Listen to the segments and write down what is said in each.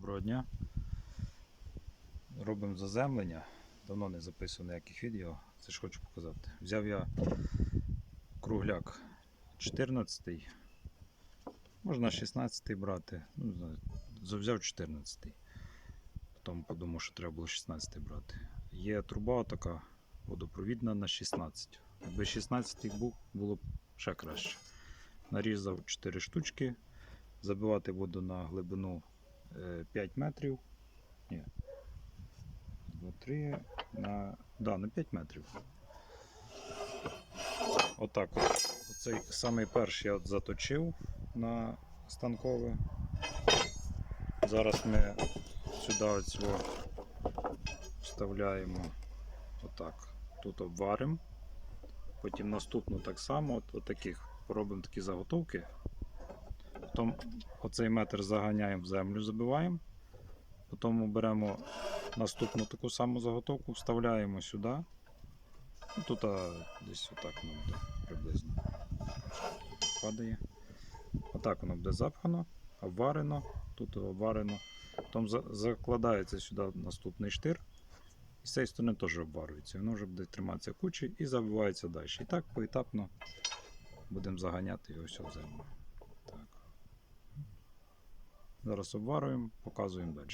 Доброго дня. Робимо заземлення. Давно не записував ніяких відео. Це ж хочу показати. Взяв я кругляк 14. Можна 16 брати. Ну, взяв 14. Потім подумав, що треба було 16 брати. Є труба така водопровідна на 16. Якби 16 був, було б ще краще. Нарізав 4 штучки. Забивати буду на глибину 5 метрів. Ні. 2, 3 на. Да, на 5 метрів. Отак от. Оцей самий перший я от заточив на станкове. Зараз ми сюди оцього вставляємо отак. Тут обваримо. Потім наступну так само, от, от таких робимо такі заготовки. Потім оцей метр заганяємо в землю, забиваємо. Потім беремо наступну таку саму заготовку, вставляємо сюди. Ну, тут а, десь отак воно буде приблизно. Падає. Отак воно буде запхано, обварено, тут обварено. Потім закладається сюди наступний штир. І з цієї сторони теж обварюється. Воно вже буде триматися кучі і забивається далі. І так поетапно будемо заганяти його в землю. Зараз обварюємо, показуємо далі.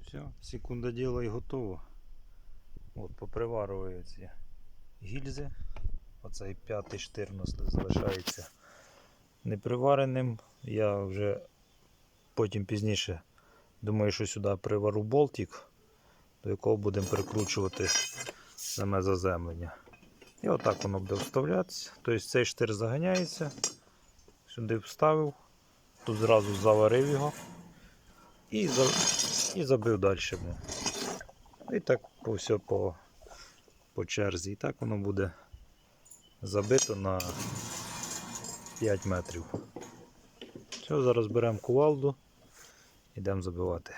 Все, секунда діла і готово. От, поприварюю ці гільзи. Оцей п'ятий штир у нас залишається непривареним. Я вже потім пізніше думаю, що сюди привару болтик, до якого будемо прикручувати саме заземлення. І отак воно буде вставлятися. Тобто цей штир заганяється, сюди вставив, тут зразу заварив його і, за, і забив далі. І так по все по, по черзі. І так воно буде забито на 5 метрів. Все, зараз беремо кувалду, йдемо забивати.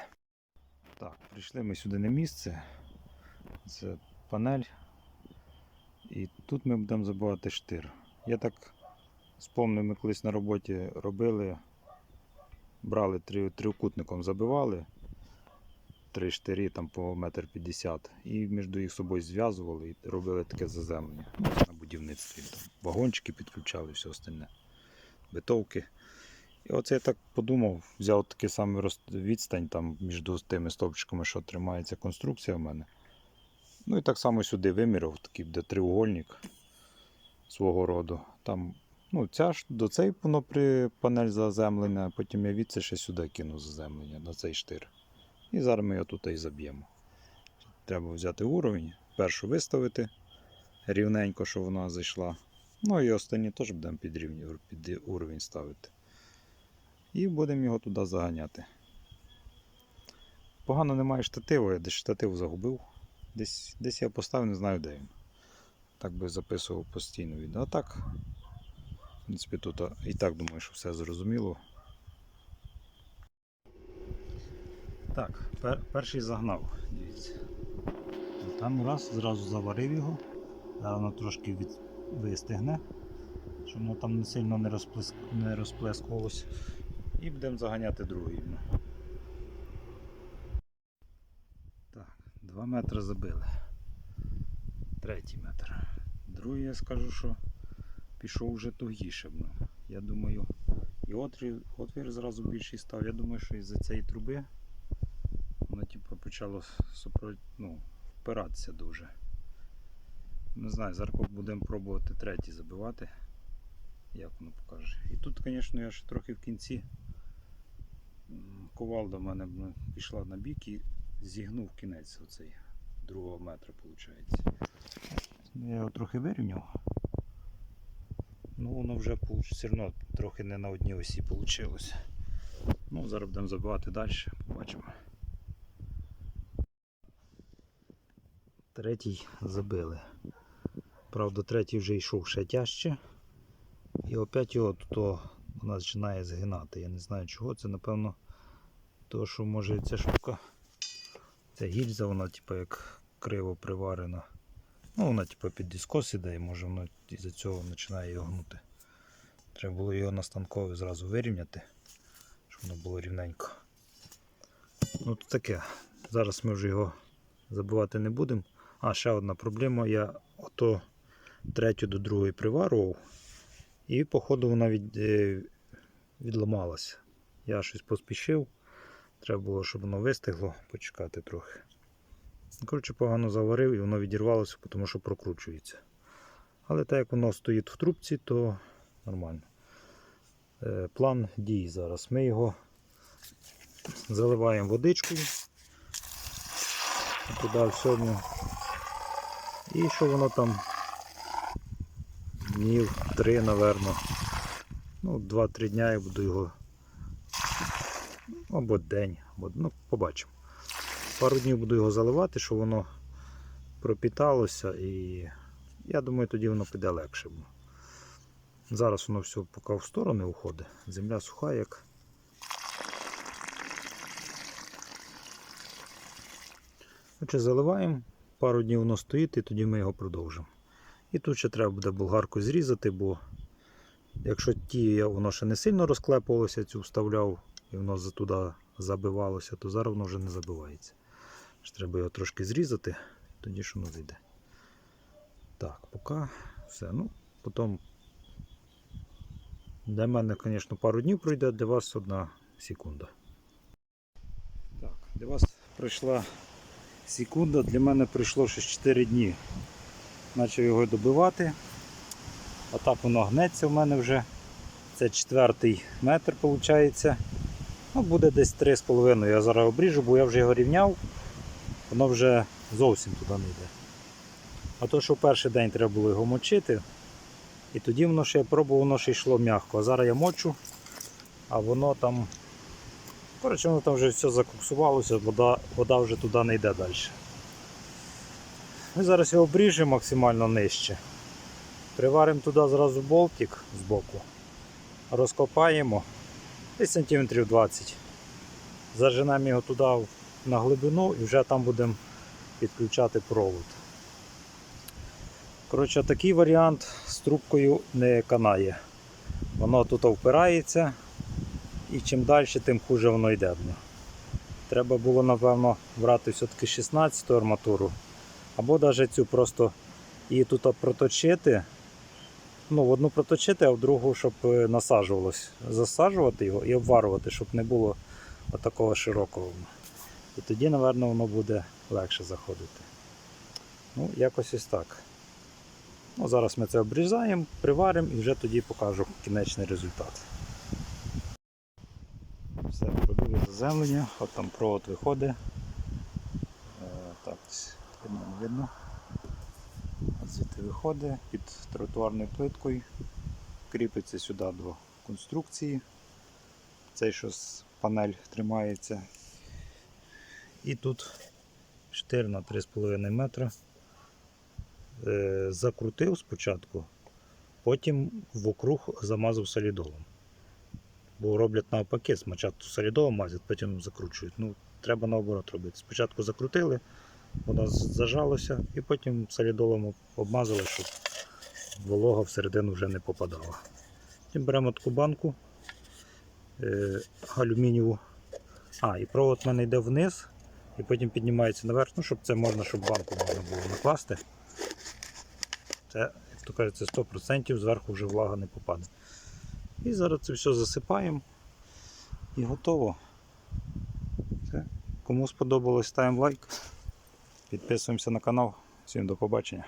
Так, прийшли ми сюди на місце. Це панель. І тут ми будемо забивати штир. Я так спомнив, ми колись на роботі робили, брали три, трикутником, забивали три штирі там по метр п'ятдесят і між їх собою зв'язували і робили таке заземлення на будівництві. Там вагончики підключали, все остальне, битовки. І оце я так подумав, взяв такий самий відстань там між тими стовпчиками, що тримається конструкція в мене. Ну і так само сюди виміряв, такий буде треугольник свого роду. Там, ну, ця ж до цей воно при панель заземлення, потім я від ще сюди кину заземлення на цей штир. І зараз ми його тут і заб'ємо. Треба взяти уровень, першу виставити рівненько, щоб вона зайшла. Ну і останні теж будемо під, рівні, під уровень ставити. І будемо його туди заганяти. Погано немає штативу, я десь штатив загубив. Десь, десь я поставив, не знаю де він. Так би записував постійно відео. А так, в принципі, тут і так думаю, що все зрозуміло. Так, пер, перший загнав, дивіться. Там раз, зразу заварив його. Зараз воно трошки від, вистигне, щоб воно там не сильно не, розплеск, не розплескувалось. І будемо заганяти другий. Так, 2 метри забили. Третій метр. Другий я скажу, що пішов вже тугіше. ну. Я думаю, і отвір, отвір зразу більший став. Я думаю, що із-за цієї труби воно типу, почало ну, впиратися дуже. Не знаю, зараз будемо пробувати третій забивати. Як воно покаже. І тут, звісно, я ж трохи в кінці м, ковалда в мене ну, пішла на бік і зігнув кінець оцей другого метра, виходить. Я його трохи вирівняв. Ну, воно вже все одно трохи не на одній осі вийшло. Ну, зараз будемо забивати далі, побачимо. Третій забили. Правда, третій вже йшов ще тяжче. І опять його тут нас починає згинати. Я не знаю чого. Це напевно то, що може ця штука. Ця гільза, вона типу як криво приварена. Ну, вона типу під дискос іде і може воно із-за цього починає його гнути. Треба було його на станкові зразу вирівняти, щоб воно було рівненько. Ну то таке. Зараз ми вже його забивати не будемо. А, ще одна проблема. Я ото третю до другої приварував. І, походу, вона від, е, відламалася. Я щось поспішив. Треба було, щоб воно вистигло, почекати трохи. Ну, Коротше, погано заварив і воно відірвалося, тому що прокручується. Але так як воно стоїть в трубці, то нормально. Е, План дій зараз. Ми його заливаємо водичкою. Туди всьому. І що воно там днів три, напевно. Ну, 2-3 дня я буду його. Або день, або, ну, побачимо. Пару днів буду його заливати, щоб воно пропіталося і я думаю, тоді воно піде легше. Зараз воно все поки в сторони уходить. Земля суха як. Отже, заливаємо, пару днів воно стоїть і тоді ми його продовжимо. І тут ще треба буде болгарку зрізати, бо якщо ті воно ще не сильно розклепувалося, цю вставляв і воно туди забивалося, то зараз воно вже не забивається. Ще Треба його трошки зрізати, тоді ж воно зайде. Так, поки все. Ну, потім для мене, звісно, пару днів пройде, для вас одна секунда. Так, для вас пройшла секунда, для мене пройшло ще 4 дні. Почав його добивати. А так воно гнеться в мене вже. Це четвертий метр виходить. Ну, буде десь 3,5. Я зараз обріжу, бо я вже його рівняв. Воно вже зовсім туди не йде. А то, що в перший день треба було його мочити, і тоді воно ще я пробував, воно ще йшло м'яко. А зараз я мочу, а воно там. Коротше, воно там вже все закуксувалося, вода, вода вже туди не йде далі. Ми зараз його обріжемо максимально нижче. Приваримо туди зразу болтик з боку, розкопаємо десь сантиметрів 20. Заженемо його туди на глибину і вже там будемо підключати провод. Коротше, такий варіант з трубкою не канає. Воно тут впирається і чим далі, тим хуже воно йде. Треба було, напевно, брати все-таки 16 арматуру. Або навіть цю просто її тут проточити. Ну, в одну проточити, а в другу, щоб е, насаджувалось. Засаджувати його і обварувати, щоб не було такого широкого. І тоді, напевно, воно буде легше заходити. Ну, якось ось так. Ну, Зараз ми це обрізаємо, приваримо і вже тоді покажу кінечний результат. Все, робили заземлення, от там провод виходить. Е, так, видно, не видно. От звідти виходить під тротуарною плиткою. Кріпиться сюди до конструкції. Цей що з панель тримається. І тут штир на 3,5 метра. Е, закрутив спочатку, потім вокруг замазав солідолом. Бо роблять навпаки, спочатку солідолом мазять, потім закручують. Ну, треба наоборот робити. Спочатку закрутили, воно зажалося, і потім солідолом обмазали, щоб волога всередину вже не попадала. Потім беремо таку банку е, алюмінієву. А, і провод в мене йде вниз, і потім піднімається наверх, ну, щоб це можна, щоб банку можна було накласти. Це, як то кажуть, це 100% зверху вже влага не попаде. І зараз це все засипаємо і готово. Все. Кому сподобалось, ставимо лайк. Підписуємося на канал. Всім до побачення.